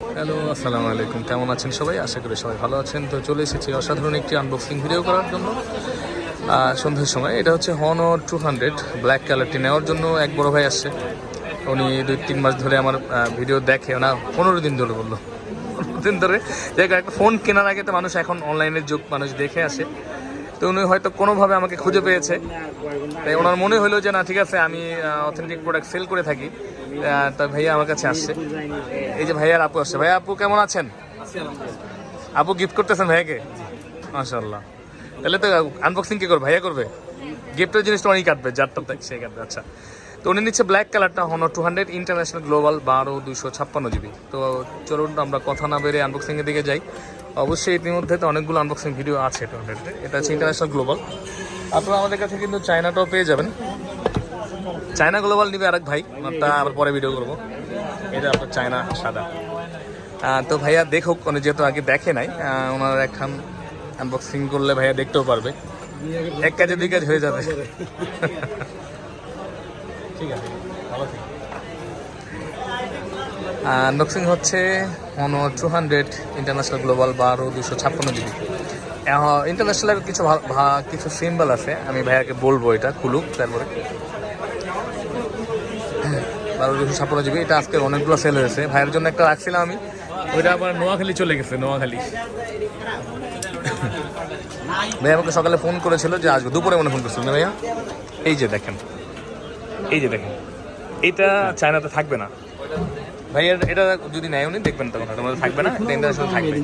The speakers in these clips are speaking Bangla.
হ্যালো, আসসালামু আলাইকুম। কেমন আছেন সবাই? আশা করি সবাই ভালো আছেন। তো চলে এসেছি অসাধারণ একটি আনবক্সিং ভিডিও করার জন্য। সন্ধ্যার সময়। এটা হচ্ছে হনর টু হান্ড্রেড ব্ল্যাক কালারটি নেওয়ার জন্য এক বড় ভাই আসছে। উনি দুই, তিন মাস ধরে আমার ভিডিও দেখে। না, পনেরো দিন ধরে বলল। পনেরো দিন ধরে। দেখ একটা ফোন কেনার আগে তো মানুষ এখন অনলাইনের যুগ, মানুষ দেখে আসে। তো উনি হয়তো কোনোভাবে আমাকে খুঁজে পেয়েছে। তাই ওনার মনে হলো যে, না, ঠিক আছে, আমি অথেন্টিক প্রোডাক্ট সেল করে থাকি। আহ, তা ভাইয়া আমার কাছে আসছে। এই যে ভাইয়ার আপু আসছে। ভাইয়া আপু কেমন আছেন? আপু গিফট করতেছেন ভাইয়াকে? মাশাল্লাহ তাহলে তো আনবক্সিং কে করবে? ভাইয়া করবে? গিফটের জিনিসটা উনি কাটবে যারটা সে কাটবে আচ্ছা। তো উনি নিচ্ছে ব্ল্যাক কালারটা Honor two hundred international global বারো দুশো ছাপ্পান্ন জিবি তো চলুন আমরা কথা না বেড়ে আনবক্সিংয়ের দিকে যাই। অবশ্যই ইতিমধ্যে তো অনেকগুলো আনবক্সিং ভিডিও আছে টু হান্ড্রেডে এটা হচ্ছে ইন্টারন্যাশনাল গ্লোবাল আপনারা আমাদের কাছে কিন্তু চায়নাটাও পেয়ে যাবেন। চায়না গ্লোবাল নিবে আরেক ভাই তা আবার পরে ভিডিও করব। এটা আপনার চায়না সাদা। তো ভাইয়া দেখুক, উনি যেহেতু আগে দেখে নাই ওনার একখান আনবক্সিং করলে ভাইয়া দেখতেও পারবে। এক কাজে দুই কাজ হয়ে যাবে। ঠিক আছে হচ্ছে হনো টু হান্ড্রেড ইন্টারন্যাশনাল গ্লোবাল বারো দুশো ছাপ্পান্ন জিবি ইন্টারন্যাশনালের কিছু কিছু সিম্বল আছে, আমি ভাইয়াকে বলব এটা, খুলুক তারপরে। বারো দুশো ছাপ্পান্ন জিবি। এটা আজকে অনেকগুলো সেল হয়েছে। ভাইয়ের জন্য একটা রাখছিলাম আমি। ওইটা আবার নোয়াখালী চলে গেছে নোয়াখালী। ভাই আমাকে সকালে ফোন করেছিল যে আসবে দুপুরে মনে ফোন করছিল ভাইয়া? এই যে দেখেন। এই যে দেখেন। এটা চায়নাতে থাকবে না। ভাইয়া এটা যদি নেয় উনি, দেখবেন তখন। মধ্যে থাকবে না, এটা ইন্টারন্যাশনাল থাকবে।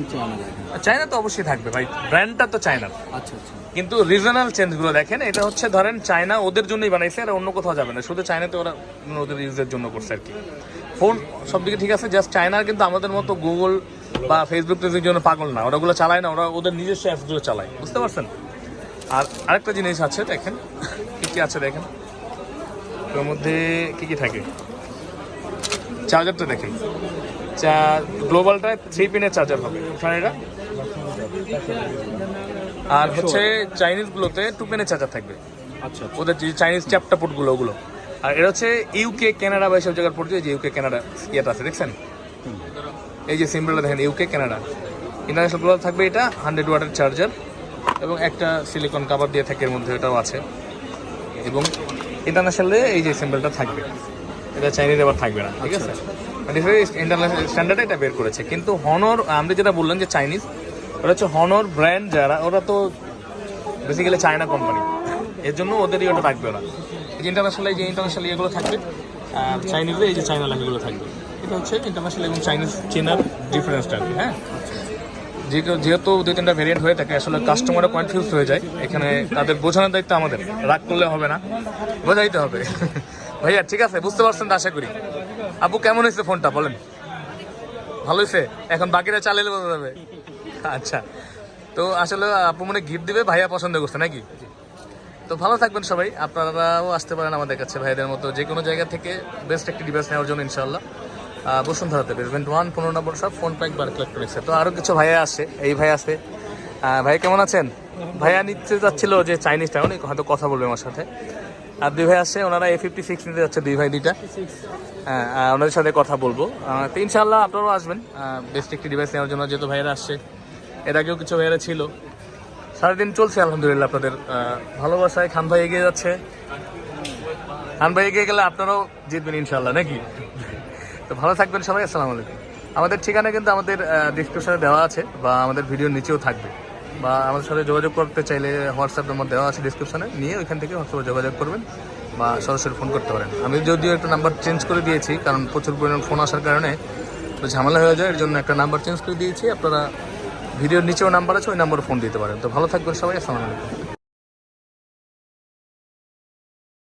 চায়না তো অবশ্যই থাকবে, ভাই। ব্র্যান্ডটা তো চায়নার। আচ্ছা আচ্ছা কিন্তু রিজনাল চেঞ্জগুলো দেখেন, এটা হচ্ছে ধরেন চায়না ওদের জন্যই বানাইছে, আর অন্য কোথাও যাবে না। শুধু চায়নাতে ওরা ওদের ইউজের জন্য করছে আর কি। ফোন সব দিকে ঠিক আছে জাস্ট চায়নার, কিন্তু আমাদের মতো গুগল বা ফেসবুক টেসবুক জন্য পাগল না। ওরাগুলো চালায় না, ওরা ওদের নিজস্ব অ্যাপসগুলো চালায়। বুঝতে পারছেন? আর আরেকটা জিনিস আছে, দেখেন। কি কি আছে দেখেন? ওর মধ্যে কি কি থাকে? চার্জারটা দেখেন গ্লোবালটায় থ্রি পিনের চার্জার হবে। এটা। আর হচ্ছে চাইনিজ গুলোতে টু পেনের চার্জার থাকবে। আচ্ছা ওদের যে চাইনিজ চ্যাপটা পুটগুলো ওগুলো। আর এটা হচ্ছে ইউকে কানাডা বা এসব জায়গার পড়ছে যে ইউকে কানাডা ইয়েটা আছে দেখছেন? এই যে সিম্বলটা দেখেন ইউকে কানাডা ইন্টারন্যাশনালগুলো থাকবে এটা হান্ড্রেড ওয়াটের চার্জার এবং একটা সিলিকন কাভার দিয়ে থাকে এর মধ্যে এটাও আছে। এবং ইন্টারন্যাশনালে এই যে সিম্বলটা থাকবে। এটা চাইনিজ আবার থাকবে না ঠিক আছে? ইন্টারন্যাশনাল স্ট্যান্ডার্ডে এটা বের করেছে। কিন্তু হনর আমরা যেটা বললাম যে চাইনিজ ওরা হচ্ছে হনর ব্র্যান্ড যারা ওরা তো বেসিক্যালি চায়না কোম্পানি এর জন্য ওদেরই ওটা থাকবে ওরা। এই যে ইন্টারন্যাশনাল এই যে ইন্টারন্যাশনাল ইয়েগুলো থাকবে চাইনিজে এই যে চায়না লেখাগুলো থাকবে। এটা হচ্ছে ইন্টারন্যাশনাল এবং চাইনিজ চেনার ডিফারেন্সটা হ্যাঁ? যেহেতু দুই তিনটা ভেরিয়েন্ট হয়ে থাকে আসলে কাস্টমাররা কনফিউজ হয়ে যায়। এখানে তাদের বোঝানোর দায়িত্ব আমাদের। রাগ করলে হবে না। বোঝাইতে হবে। ভাইয়া, ঠিক আছে, বুঝতে পারছেন আশা করি। আপু, কেমন হয়েছে ফোনটা, বলেন। ভালো হয়েছে? এখন বাকিরা চালিয়ে বোঝা যাবে। আচ্ছা। তো আসলে আপু মনে গিফট দিবে, ভাইয়া পছন্দ করছে নাকি? তো ভালো থাকবেন সবাই। আপনারাও আসতে পারেন আমাদের কাছে ভাইদের মতো। যে কোনো জায়গা থেকে বেস্ট একটি ডিভাইস নেওয়ার জন্য ইনশাল্লাহ বসুন্ধরাতে বেসমেন্ট ওয়ান পনেরো নম্বর সব ফোন প্যাক বার ইলেকট্রনিক্সে তো আরও কিছু ভাইয়া আসে এই ভাই আছে। ভাই, কেমন আছেন? ভাইয়া নিচ্ছে যাচ্ছিল যে চাইনিজটা উনি হয়তো কথা বলবে আমার সাথে। আর দুই ভাই আসছে ওনারা এ ফিফটি সিক্স নিতে যাচ্ছে দুই ভাই দুইটা। হ্যাঁ ওনাদের সাথে কথা বলব। তো ইনশাল্লাহ আপনারাও আসবেন। বেস্ট একটি ডিভাইস নেওয়ার জন্য যেহেতু ভাইয়েরা আসছে। এর আগেও কিছু ভাইয়েরা ছিল। সারাদিন চলছে, আলহামদুলিল্লাহ আপনাদের ভালোবাসায়। খান ভাই এগিয়ে যাচ্ছে। খান ভাই এগিয়ে গেলে আপনারাও জিতবেন ইনশাল্লাহ নাকি? তো ভালো থাকবেন সবাই, আসসালামু আলাইকুম। আমাদের ঠিকানা কিন্তু আমাদের ডিসক্রিপশনে দেওয়া আছে, বা আমাদের ভিডিওর নিচেও থাকবে। বা আমাদের সাথে যোগাযোগ করতে চাইলে হোয়াটসঅ্যাপ নম্বর দেওয়া আছে ডিসক্রিপশনে নিয়ে ওইখান থেকে হোয়াটসঅ্যাপে যোগাযোগ করবেন বা সরাসরি ফোন করতে পারেন। আমি যদিও একটা নাম্বার চেঞ্জ করে দিয়েছি, কারণ প্রচুর পরিমাণ ফোন আসার কারণে তো ঝামেলা হয়ে যায় এর জন্য একটা নাম্বার চেঞ্জ করে দিয়েছি। আপনারা ভিডিওর নিচেও নাম্বার আছে, ওই নাম্বারে ফোন দিতে পারেন। তো ভালো থাকবেন সবাই, আসসালামু